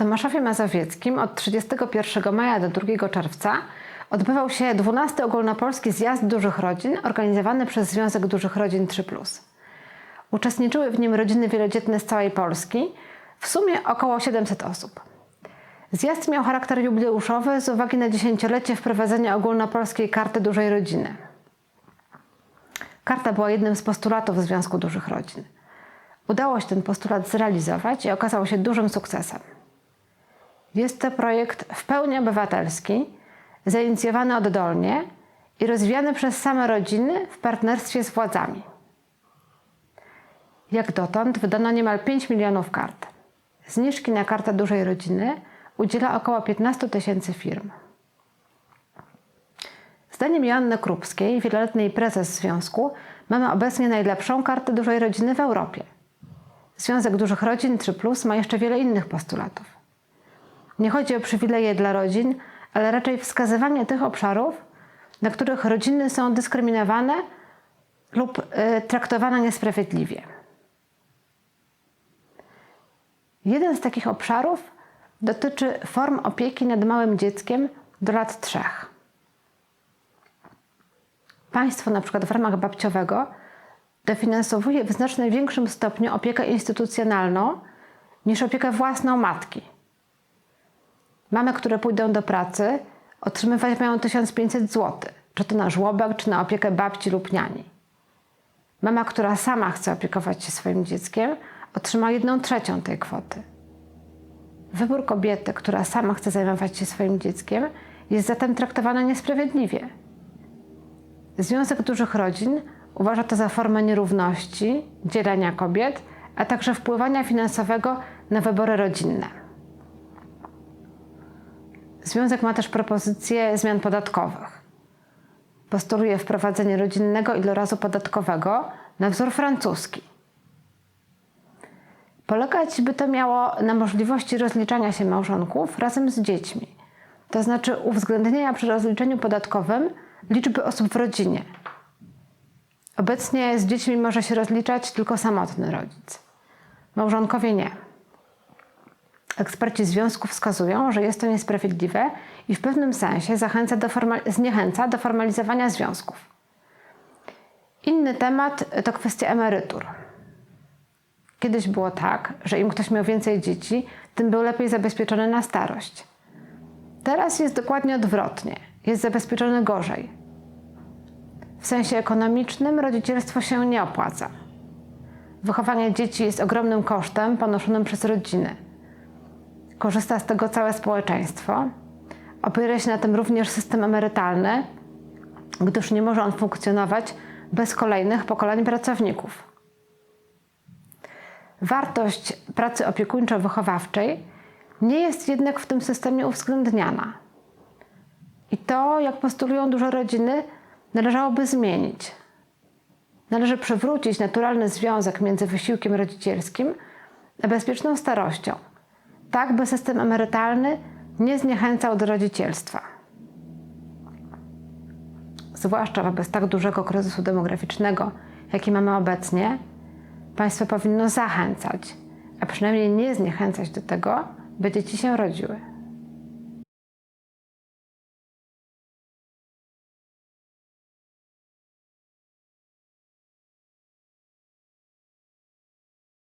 Tomaszowie Mazowieckim od 31 maja do 2 czerwca odbywał się 12 ogólnopolski zjazd dużych rodzin organizowany przez Związek Dużych Rodzin 3+. Uczestniczyły w nim rodziny wielodzietne z całej Polski, w sumie około 700 osób. Zjazd miał charakter jubileuszowy z uwagi na dziesięciolecie wprowadzenia ogólnopolskiej karty dużej rodziny. Karta była jednym z postulatów Związku Dużych Rodzin. Udało się ten postulat zrealizować i okazał się dużym sukcesem. Jest to projekt w pełni obywatelski, zainicjowany oddolnie i rozwijany przez same rodziny w partnerstwie z władzami. Jak dotąd wydano niemal 5 milionów kart. Zniżki na kartę dużej rodziny udziela około 15 tysięcy firm. Zdaniem Joanny Krupskiej, wieloletniej prezes związku, mamy obecnie najlepszą kartę dużej rodziny w Europie. Związek Dużych Rodzin 3 ma jeszcze wiele innych postulatów. Nie chodzi o przywileje dla rodzin, ale raczej wskazywanie tych obszarów, na których rodziny są dyskryminowane lub y, traktowane niesprawiedliwie. Jeden z takich obszarów dotyczy form opieki nad małym dzieckiem do lat trzech. Państwo, na przykład w ramach babciowego, dofinansowuje w znacznie większym stopniu opiekę instytucjonalną niż opiekę własną matki. Mamy, które pójdą do pracy, otrzymywać mają 1500 zł, czy to na żłobek, czy na opiekę babci lub niani. Mama, która sama chce opiekować się swoim dzieckiem, otrzyma jedną trzecią tej kwoty. Wybór kobiety, która sama chce zajmować się swoim dzieckiem, jest zatem traktowany niesprawiedliwie. Związek Dużych Rodzin uważa to za formę nierówności, dzielenia kobiet, a także wpływania finansowego na wybory rodzinne. Związek ma też propozycje zmian podatkowych. Postuluje wprowadzenie rodzinnego ilorazu podatkowego na wzór francuski. Polegać by to miało na możliwości rozliczania się małżonków razem z dziećmi, to znaczy uwzględnienia przy rozliczeniu podatkowym liczby osób w rodzinie. Obecnie z dziećmi może się rozliczać tylko samotny rodzic. Małżonkowie nie. Eksperci związku wskazują, że jest to niesprawiedliwe i w pewnym sensie zachęca do zniechęca do formalizowania związków. Inny temat to kwestia emerytur. Kiedyś było tak, że im ktoś miał więcej dzieci, tym był lepiej zabezpieczony na starość. Teraz jest dokładnie odwrotnie. Jest zabezpieczony gorzej. W sensie ekonomicznym rodzicielstwo się nie opłaca. Wychowanie dzieci jest ogromnym kosztem ponoszonym przez rodziny. Korzysta z tego całe społeczeństwo. Opiera się na tym również system emerytalny, gdyż nie może on funkcjonować bez kolejnych pokoleń pracowników. Wartość pracy opiekuńczo-wychowawczej nie jest jednak w tym systemie uwzględniana. I to, jak postulują duże rodziny, należałoby zmienić. Należy przywrócić naturalny związek między wysiłkiem rodzicielskim a bezpieczną starością, tak by system emerytalny nie zniechęcał do rodzicielstwa. Zwłaszcza wobec tak dużego kryzysu demograficznego, jaki mamy obecnie, państwo powinno zachęcać, a przynajmniej nie zniechęcać do tego, by dzieci się rodziły.